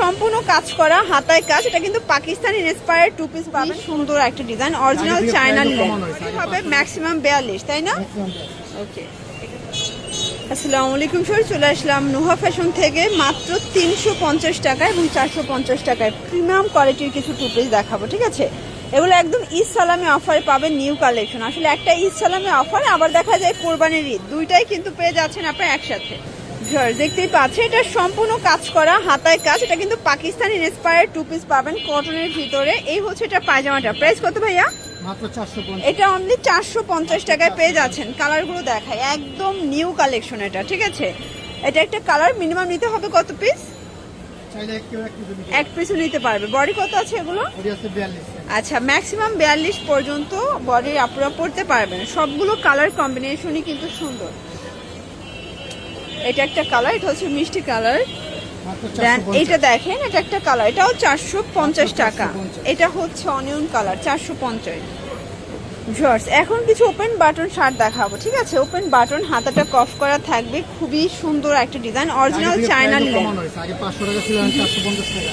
সম্পূর্ণ কাজ করা হাতায় কাজ এটা কিন্তু পাকিস্তানি ইন্সপায়ার টু পিস পাবেন। সুন্দর একটা ডিজাইন অরিজিনাল চায়না হবে ম্যাক্সিমাম বিয়াল্লিশ তাই না? ওকে আসসালামু আলাইকুম স্যার চলে আসলাম নুহা ফ্যাশন থেকে মাত্র তিনশো পঞ্চাশ টাকা এবং চারশো পঞ্চাশ টাকায়। প্রিমিয়াম কোয়ালিটির কিছু টু পিস দেখাবো ঠিক আছে? এগুলো একদম ঈদ সালামি অফারে পাবেন নিউ কালেকশন আসলে একটা ঈদ সালামি অফার আবার দেখা যায় কোরবানির ঈদ। দুইটাই কিন্তু পেয়ে যাচ্ছেন আপনার একসাথে। Viewers, দেখতেই পাচ্ছে এটা সম্পূর্ণ কাজ করা হাতায় কাজ এটা কিন্তু পাকিস্তানি ইন্সপায়ার টু পিস পাবেন কটনের ভিতরে। এই হচ্ছে এটা পায়জামাটা। প্রাইস কত ভাইয়া? এটা অনলি চারশো পঞ্চাশ টাকায় পেয়ে যাচ্ছেন। কালারগুলো দেখায় একদম নিউ কালেকশন এটা ঠিক আছে? এটা একটা কালার মিনিমাম নিতে হবে কত পিস এক পিসও নিতে পারবে। বডি কত আছে এগুলো? আচ্ছা ম্যাক্সিমাম বিয়াল্লিশ পর্যন্ত বডির আপুরা পড়তে পারবেন। সবগুলো কালার কম্বিনেশনই কিন্তু সুন্দর। এটা একটা কালার এটা হচ্ছে মিষ্টি কালার। দেন এটা দেখেন এটা একটা কালার এটাও চারশো পঞ্চাশ টাকা। এটা হচ্ছে অনিয়ন কালার চারশো পঞ্চাশ। জর্জ এখন কিছু ওপেন বাটন শার্ট দেখাবো ঠিক আছে? ওপেন বাটন হাতাটা কফ করা থাকবে খুবই সুন্দর একটা ডিজাইন অরিজিনাল চায়না লিলেন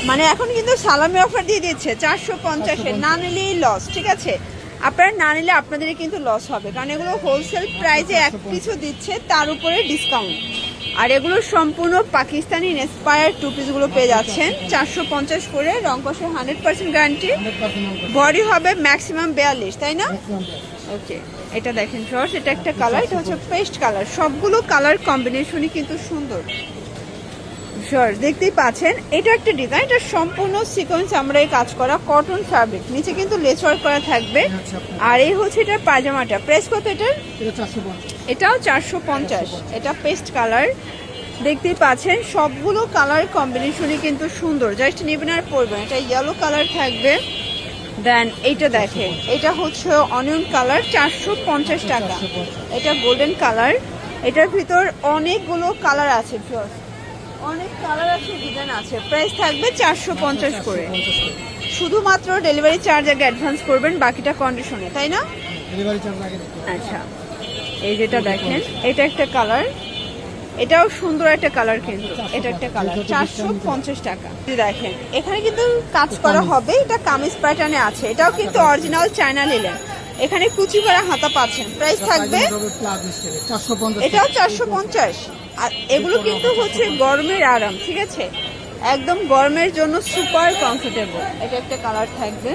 মানে এখন কিন্তু সালামি অফার দিয়ে দিচ্ছে চারশো পঞ্চাশে না নিলেই লস ঠিক আছে? আপনারা না নিলে আপনাদের কিন্তু লস হবে কারণ এগুলো হোলসেল প্রাইসে এক পিছু দিচ্ছে তার উপরে ডিসকাউন্ট আর এগুলো সম্পূর্ণ পাকিস্তানি ইন্সপায়ার টু পিসগুলো পেয়ে যাচ্ছেন। চারশো পঞ্চাশ করে, রং কষে হান্ড্রেড পার্সেন্ট গ্যারান্টি বডি হবে ম্যাক্সিমাম বিয়াল্লিশ, তাই না? ওকে এটা দেখেন শর্টস এটা একটা কালার এটা হচ্ছে পেস্ট কালার সবগুলো কালার কম্বিনেশনই কিন্তু সুন্দর। শর্টস দেখতেই পাচ্ছেন এটা একটা ডিজাইন এটা সম্পূর্ণ সিকোয়েন্স আমরা এই কাজ করা কটন ফ্যাব্রিক নিচে কিন্তু লেস ওয়ার্ক করা থাকবে। আর এই হচ্ছে এটার পায়জামাটা প্রেস কত এটার? এটাও চারশো পঞ্চাশ এটা পেস্ট কালার দেখতেই পাচ্ছেন সবগুলো কালার কম্বিনেশনই কিন্তু সুন্দর জাস্ট নেবেন আর পরবেন এটা ইয়েলো কালার থাকবে। দেন এইটা দেখেন এটা হচ্ছে অনিয়ন কালার চারশো পঞ্চাশ টাকা। এটা গোল্ডেন কালার এটার ভিতর অনেকগুলো কালার আছে ভিউয়ার্স। অনেক কালার আছে ডিজাইন আছে। প্রাইস থাকবে চারশো পঞ্চাশ করে। শুধুমাত্র ডেলিভারি চার্জ আগে অ্যাডভান্স করবেন বাকিটা কন্ডিশনে তাই না? ডেলিভারি চার্জ আগে আচ্ছা। এই যেটা দেখেন এটা একটা কালার এটাও সুন্দর একটা কালার কিন্তু। এটা একটা কালার চারশো পঞ্চাশ টাকা। দেখেন এখানে কিন্তু কাজ করা হবে। এটা কামিজ প্যাটার্নে আছে। এটাও কিন্তু অরিজিনাল চায়না নিলেন এখানে কুচি করা হাতা পাচ্ছেন। প্রাইস থাকবে এটাও চারশো পঞ্চাশ। আর এগুলো কিন্তু হচ্ছে গরমের আরাম ঠিক আছে? একদম গরমের জন্য সুপার কমফোর্টেবল এটা একটা কালার থাকবে।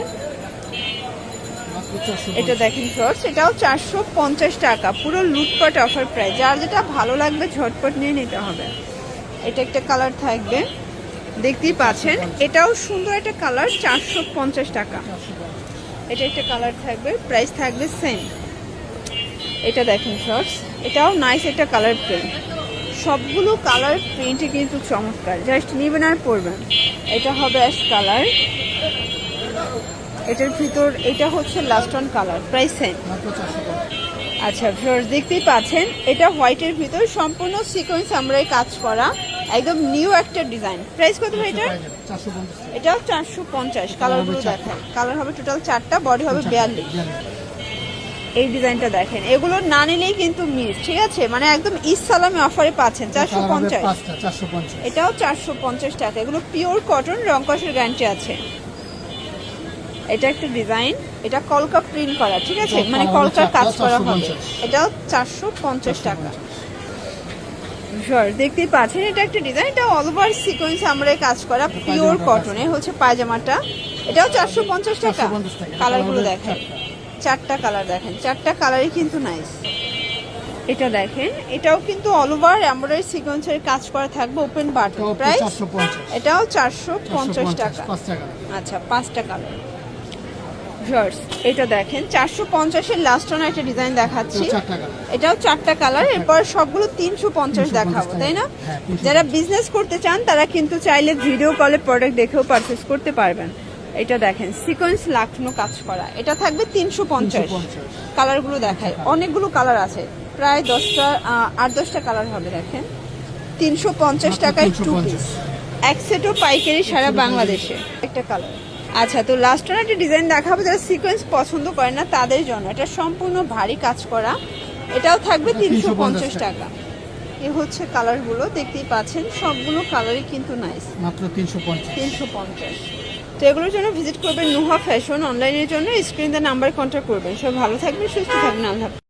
এটা দেখেন শর্টস এটাও চারশো পঞ্চাশ টাকা। পুরো লুটপাট অফার প্রাইস যার যেটা ভালো লাগবে ঝটপট নিয়ে নিতে হবে। এটা একটা কালার থাকবে। দেখতেই পাচ্ছেন এটাও সুন্দর একটা কালার চারশো পঞ্চাশ টাকা। এটা একটা কালার থাকবে প্রাইস থাকবে সেম এটা দেখেন শর্টস এটাও নাইস একটা কালার প্রিন্ট সবগুলো কালার প্রিন্টে কিন্তু চমৎকার জাস্ট নেবেন আর পরবেন। এটা হবে অ্যাশ কালার এটার ভিতর এটা হচ্ছে last on colour price same আচ্ছা ভিউয়ার্স দেখতেই পাচ্ছেন এটা হোয়াইটের ভিতর সম্পূর্ণ সিকোয়েন্স আমরা কাজ করা একদম নিউ একটা ডিজাইন প্রাইস কত ভাই এটা। এটাও চারশো পঞ্চাশ কালারগুলো। দেখায় কালার হবে টোটাল চারটা বডি হবে বিয়াল্লিশ। এই ডিজাইনটা দেখেন। এগুলো না নিলেই কিন্তু মিস ঠিক আছে? মানে একদম ঈদ সালামে অফারে পাচ্ছেন চারশো পঞ্চাশ। এটাও চারশো পঞ্চাশ টাকা। এগুলো পিওর কটন রং কষের গ্যারান্টি আছে। এটা একটা ডিজাইন এটা কলকা প্রিন্ট করা ঠিক আছে? মানে কলকার কাজ করা হবে। এটাও চারশো পঞ্চাশ টাকা। Sure, দেখতেই পাচ্ছেন এটা একটা ডিজাইন এটা অল ওভার সিকোয়েন্স আমরা কাজ করা পিওর কটনে হচ্ছে পায়জামাটা এটাও চারশো পঞ্চাশ টাকা। কালারগুলো দেখেন। চারটা। কালার দেখেন। চারটা কালারই কিন্তু নাইস এটা দেখেন এটাও কিন্তু অল ওভার এমব্রয়ডারি সিকোয়েন্সের কাজ করা থাকবে ওপেন বাটন প্রাইস এটাও চারশো পঞ্চাশ 450 টাকা। পাঁচ টাকা আচ্ছা পাঁচটা কালার ভিউয়ার্স এটা দেখেন। চারশো পঞ্চাশের লাস্ট অন একটা ডিজাইন দেখাচ্ছি। এটাও চারটা কালার এরপর সবগুলো তিনশো পঞ্চাশ 350 দেখাবো তাই না? হ্যাঁ, 350 যারা বিজনেস করতে চান তারা কিন্তু চাইলে ভিডিও কলে প্রোডাক্ট দেখেও পারচেস করতে পারবেন। এটা দেখেন সিকোয়েন্স লাখনো কাজ করা। এটা থাকবে তিনশো পঞ্চাশ। কালারগুলো দেখায় অনেকগুলো কালার আছে। প্রায় দশটা আট দশটা কালার হবে দেখেন। তিনশো পঞ্চাশ টাকায় টু 350 পিস এক সেটও পাইকারি সারা বাংলাদেশে। একটা কালার আচ্ছা তো লাস্ট একটা ডিজাইন দেখাবো যারা সিকোয়েন্স পছন্দ করে না তাদের জন্য। এটা সম্পূর্ণ ভারী কাজ করা। এটাও থাকবে তিনশো পঞ্চাশ টাকা। এ হচ্ছে কালারগুলো দেখতেই পাচ্ছেন সবগুলো কালারই কিন্তু নাইস মাত্র তিনশো পঞ্চাশ। তিনশো পঞ্চাশ। তো এগুলোর জন্য ভিজিট করবেন নুহা ফ্যাশন অনলাইনের জন্য। স্ক্রিন দ্য নাম্বার কন্ট্যাক্ট করবেন। সব ভালো থাকবেন সুস্থ থাকবেন আল্লাহ।